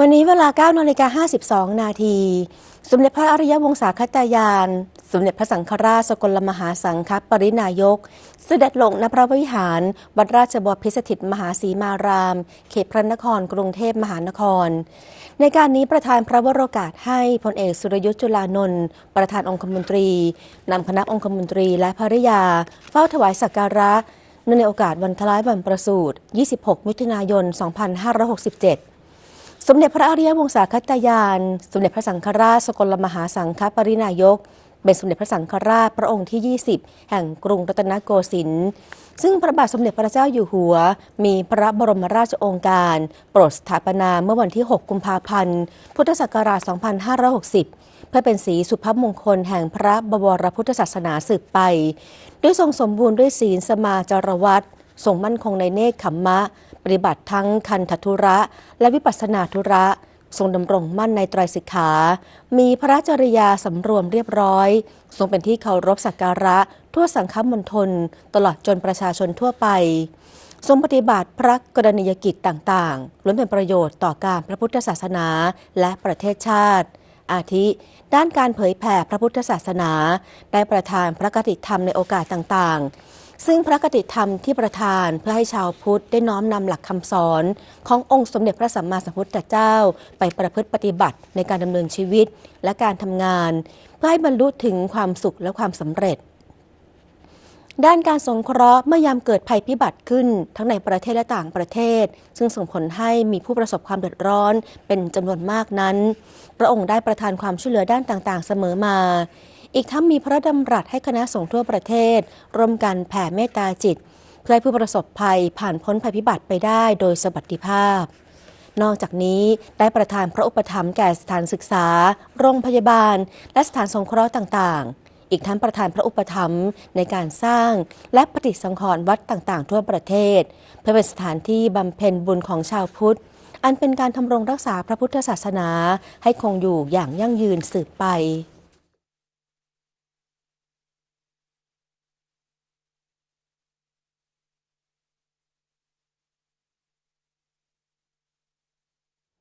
วันนี้เวลา9นาฬิกา52 นาที สมเด็จพระอริยวงศาคตายาน สมเด็จพระสังฆราชสกลมหาสังฆปรินายก เสด็จลงณพระวิหารวัดราชบพิสถิตมหาสีมาราม เขตพระนครกรุงเทพมหานคร ในการนี้ประธานพระวโรกาสให้พลเอกสุรยุทธ์จุลานนท์ประธานองคมนตรีนำคณะองคมนตรีและภริยา เฝ้าถวายสักการะในโอกาสวันคล้ายวันประสูติ 26 มิถุนายน 2567 สมเด็จพระอริยวงศาคตายาน สมเด็จพระสังฆราชสกลมหาสังฆปรินายก เป็นสมเด็จพระสังฆราชพระองค์ที่ 20 แห่งกรุงรัตนโกสินทร์ ซึ่งพระบาทสมเด็จพระเจ้าอยู่หัว มีพระบรมราชโองการ โปรดสถาปนาเมื่อวันที่ 6 กุมภาพันธ์ พุทธศักราช 2560 เพื่อเป็นสีสุภาพมงคลแห่งพระบวรพุทธศาสนาสืบไป ด้วยทรงสมบูรณ์ด้วยศีลสมาจารวัตรทรงมั่นคงในเนคขมมะ ปฏิบัติทั้งคันธทุระ และวิปัสนาธุระ ทรงดำรงมั่นในไตรสิกขา มีพระจริยาสำรวมเรียบร้อย ทรงเป็นที่เคารพสักการะ ทั่วสังฆมณฑลตลอดจนประชาชนทั่วไป ทรงปฏิบัติพระกรณียกิจต่างๆล้วนเป็นประโยชน์ต่อการพระพุทธศาสนาและประเทศชาติ อาทิด้านการเผยแผ่พระพุทธศาสนา ได้ประทานพระกติธรรมในโอกาสต่างๆ ซึ่งพระกติธรรมที่ประทานเพื่อให้ชาวพุทธได้น้อมนำหลักคำสอน ขององค์สมเด็จพระสัมมาสัมพุทธเจ้า ไปประพฤติปฏิบัติในการดำเนินชีวิตและการทำงาน เพื่อให้บรรลุถึงความสุขและความสำเร็จ ด้านการสงเคราะห์เมื่อยามเกิดภัยพิบัติขึ้น ทั้งในประเทศและต่างประเทศ ซึ่งส่งผลให้มีผู้ประสบความเดือดร้อนเป็นจำนวนมากนั้น พระองค์ได้ประทานความช่วยเหลือด้านต่างๆ เสมอมา อีกทั้งมีพระดำรัสให้คณะสงฆ์ทั่วประเทศ ร่วมกันแผ่เมตตาจิต เพื่อให้ผู้ประสบภัยผ่านพ้นภัยพิบัติไปได้โดยสวัสดิภาพ นอกจากนี้ได้ประทานพระอุปถัมภ์แก่สถานศึกษา โรงพยาบาล และสถานสงเคราะห์ต่างๆอีกทั้งประทานพระอุปถัมภ์ในการสร้าง และปฏิสังขรณ์วัดต่างๆ ทั่วประเทศ เพื่อเป็นสถานที่บำเพ็ญบุญของชาวพุทธ อันเป็นการทำรงรักษาพระพุทธศาสนาให้คงอยู่อย่างยั่งยืนสืบไป